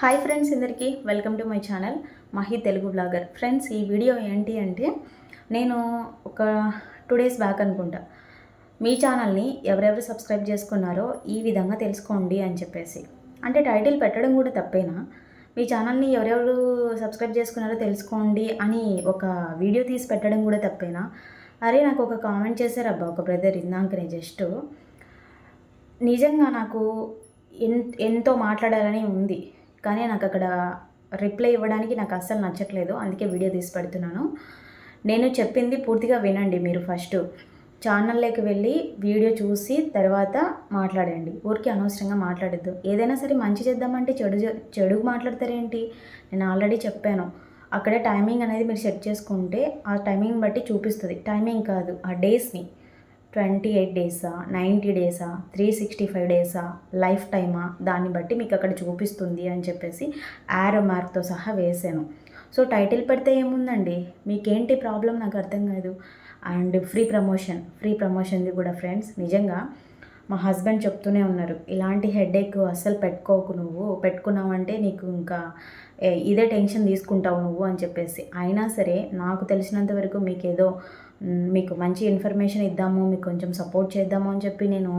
Hi friends అందరికీ welcome to my channel Mahi Telugu blogger. Friends ఈ video ఏంటి అంటే నేను ఒక టూ డేస్ బ్యాక్ అనుకుంటా మీ ఛానల్ని ఎవరెవరు సబ్స్క్రైబ్ చేసుకున్నారో ఈ విధంగా తెలుసుకోండి అని చెప్పేసి. అంటే టైటిల్ పెట్టడం కూడా తప్పేనా? మీ ఛానల్ని ఎవరెవరు సబ్స్క్రైబ్ చేసుకున్నారో తెలుసుకోండి అని ఒక వీడియో తీసి పెట్టడం కూడా తప్పేనా? అరే నాకు ఒక కామెంట్ చేశారు అబ్బా ఒక బ్రదర్ ఇందాకనే జస్ట్. నిజంగా నాకు ఎన్ ఎంతో మాట్లాడాలని ఉంది. కానీ నాకు అక్కడ రిప్లై ఇవ్వడానికి నాకు అస్సలు నచ్చట్లేదు. అందుకే వీడియో తీసి పెడుతున్నాను. నేను చెప్పింది పూర్తిగా వినండి మీరు ఫస్ట్. ఛానల్లోకి వెళ్ళి వీడియో చూసి తర్వాత మాట్లాడండి. ఊరికి అనవసరంగా మాట్లాడద్దు. ఏదైనా సరే మంచి చేద్దామంటే చెడు చే- చెడు మాట్లాడతారేంటి నేను ఆల్రెడీ చెప్పాను. అక్కడే టైమింగ్ అనేది మీరు సెట్ చేసుకుంటే ఆ టైమింగ్ బట్టి చూపిస్తుంది. టైమింగ్ కాదు ఆ డేస్ని. ట్వంటీ ఎయిట్ డేసా నైంటీ డేసా త్రీ సిక్స్టీ ఫైవ్ డేసా లైఫ్ టైమా? దాన్ని బట్టి మీకు అక్కడ చూపిస్తుంది అని చెప్పేసి యారో మార్క్తో సహా వేసాను. సో టైటిల్ పెడితే ఏముందండి? మీకేంటి ప్రాబ్లం? నాకు అర్థం కాదు. అండ్ ఫ్రీ ప్రమోషన్ ఫ్రీ ప్రమోషన్ది కూడా ఫ్రెండ్స్ నిజంగా మా హస్బెండ్ చెప్తూనే ఉన్నారు ఇలాంటి హెడేక్ అస్సలు పెట్టుకోకు నువ్వు పెట్టుకున్నావంటే నీకు ఇంకా ఇదే టెన్షన్ తీసుకుంటావు నువ్వు అని చెప్పేసి. అయినా సరే నాకు తెలిసినంత వరకు మీకు ఏదో మీకు మంచి ఇన్ఫర్మేషన్ ఇద్దాము మీకు కొంచెం సపోర్ట్ చేద్దాము అని చెప్పి నేను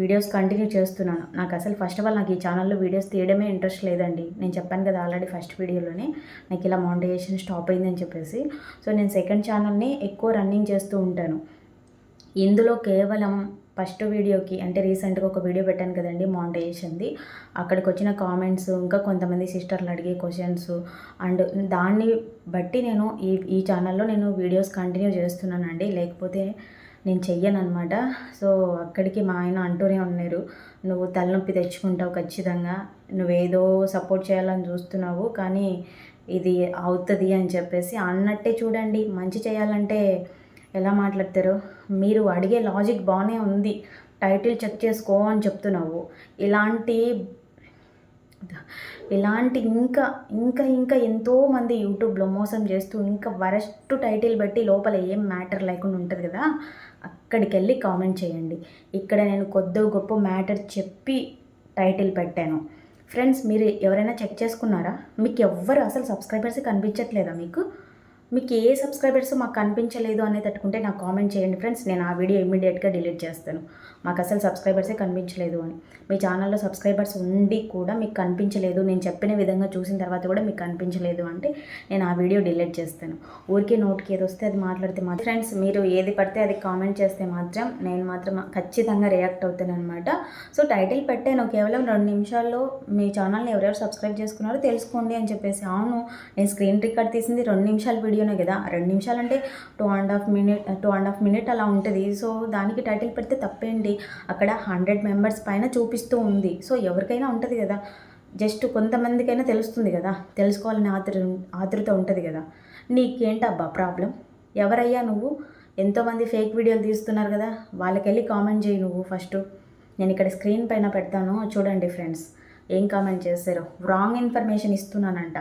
వీడియోస్ కంటిన్యూ చేస్తున్నాను. నాకు అసలు ఫస్ట్ ఆఫ్ ఆల్ నాకు ఈ ఛానల్లో వీడియోస్ తీయడమే ఇంట్రెస్ట్ లేదండి. నేను చెప్పాను కదా ఆల్రెడీ ఫస్ట్ వీడియోలోనే నాకు ఇలా మౌంటేషన్ స్టాప్ అయిందని చెప్పేసి. సో నేను సెకండ్ ఛానల్ని ఎక్కువ రన్నింగ్ చేస్తూ ఉంటాను. ఇందులో కేవలం ఫస్ట్ వీడియోకి అంటే రీసెంట్గా ఒక వీడియో పెట్టాను కదండి మాంటేషన్ది అక్కడికి వచ్చిన కామెంట్స్ ఇంకా కొంతమంది సిస్టర్లు అడిగే క్వశ్చన్స్ అండ్ దాన్ని బట్టి నేను ఈ ఈ ఛానల్లో నేను వీడియోస్ కంటిన్యూ చేస్తున్నానండి. లేకపోతే నేను చెయ్యను అనమాట సో అక్కడికి మా ఆయన అంటూనే ఉన్నారు. నువ్వు తలనొప్పి తెచ్చుకుంటావు ఖచ్చితంగా. నువ్వేదో సపోర్ట్ చేయాలని చూస్తున్నావు కానీ ఇది అవుతుంది అని చెప్పేసి అన్నట్టే చూడండి. మంచి చేయాలంటే ఎలా మాట్లాడతారు? మీరు అడిగే లాజిక్ బాగానే ఉంది. టైటిల్ చెక్ చేసుకో అని చెప్తున్నావు. ఇలాంటి ఇలాంటి ఇంకా ఇంకా ఇంకా ఎంతోమంది యూట్యూబ్లో మోసం చేస్తూ ఇంకా వరస్ట్ టైటిల్ పెట్టి లోపల ఏం మ్యాటర్ లేకుండా ఉంటుంది కదా? అక్కడికి వెళ్ళి కామెంట్ చేయండి. ఇక్కడ నేను కొద్ది గొప్ప మ్యాటర్ చెప్పి టైటిల్ పెట్టాను. ఫ్రెండ్స్ మీరు ఎవరైనా చెక్ చేసుకున్నారా? మీకు ఎవ్వరు అసలు సబ్స్క్రైబర్స్ కనిపించట్లేదా మీకు? మీకు ఏ సబ్స్క్రైబర్స్ మాకు కనిపించలేదు అనేది తట్టుకుంటే నాకు కామెంట్ చేయండి ఫ్రెండ్స్ నేను ఆ వీడియో ఇమీడియట్గా డిలీట్ చేస్తాను. మాకు అసలు సబ్స్క్రైబర్సే కనిపించలేదు అని. మీ ఛానల్లో సబ్స్క్రైబర్స్ ఉండి కూడా మీకు కనిపించలేదు. నేను చెప్పిన విధంగా చూసిన తర్వాత కూడా మీకు కనిపించలేదు అంటే నేను ఆ వీడియో డిలీట్ చేస్తాను. ఊరికే నోట్కి ఏది వస్తే అది మాట్లాడితే మాత్రం ఫ్రెండ్స్ మీరు ఏది పడితే అది కామెంట్ చేస్తే మాత్రం నేను మాత్రం ఖచ్చితంగా రియాక్ట్ అవుతాను అనమాట సో టైటిల్ పెట్టాను. కేవలం రెండు నిమిషాల్లో మీ ఛానల్ని ఎవరెవరు సబ్స్క్రైబ్ చేసుకున్నారో తెలుసుకోండి అని చెప్పేసి. అవును నేను స్క్రీన్ రికార్డ్ తీసింది రెండు నిమిషాల వీడియోనే కదా. రెండు నిమిషాలు అంటే two and half minute two and half minute అలా ఉంటుంది. సో దానికి టైటిల్ పెడితే తప్పేంటి? అక్కడ హండ్రెడ్ మెంబర్స్ పైన చూపిస్తూ ఉంది. సో ఎవరికైనా ఉంటుంది కదా. జస్ట్ కొంతమందికైనా తెలుస్తుంది కదా. తెలుసుకోవాలని ఆతృ ఆతృత ఉంటుంది కదా. నీకేంటబ్బా ప్రాబ్లం ఎవరయ్యా నువ్వు? ఎంతోమంది ఫేక్ వీడియోలు తీస్తున్నారు కదా. వాళ్ళకెళ్ళి కామెంట్ చేయి నువ్వు ఫస్ట్ నేను ఇక్కడ స్క్రీన్ పైన పెడతాను. చూడండి ఫ్రెండ్స్ ఏం కామెంట్ చేశారో రాంగ్ ఇన్ఫర్మేషన్ ఇస్తున్నానంట.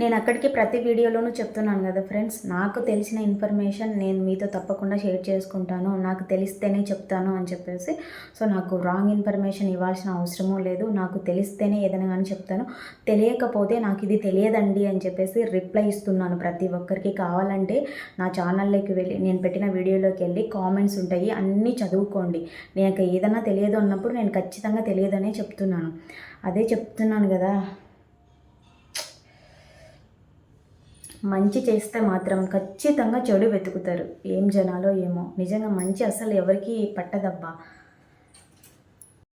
నేను అక్కడికి ప్రతి వీడియోలోనూ చెప్తున్నాను కదా ఫ్రెండ్స్ నాకు తెలిసిన ఇన్ఫర్మేషన్ నేను మీతో తప్పకుండా షేర్ చేసుకుంటాను నాకు తెలిస్తేనే చెప్తాను అని చెప్పేసి. సో నాకు రాంగ్ ఇన్ఫర్మేషన్ ఇవ్వాల్సిన అవసరమూ లేదు నాకు తెలిస్తేనే ఏదైనా కానీ చెప్తాను. తెలియకపోతే నాకు ఇది తెలియదండి అని చెప్పేసి రిప్లై ఇస్తున్నాను ప్రతి ఒక్కరికి. కావాలంటే నా ఛానల్లోకి వెళ్ళి నేను పెట్టిన వీడియోలోకి వెళ్ళి కామెంట్స్ ఉంటాయి అన్నీ చదువుకోండి. నేను ఏదైనా తెలియదు అన్నప్పుడు నేను ఖచ్చితంగా తెలియదనే చెప్తున్నాను. అదే చెప్తున్నాను కదా మంచి చేస్తే మాత్రం ఖచ్చితంగా చెడు వెతుకుతారు. ఏం జనాలో ఏమో. నిజంగా మంచి అసలు ఎవరికి పట్టదబ్బా.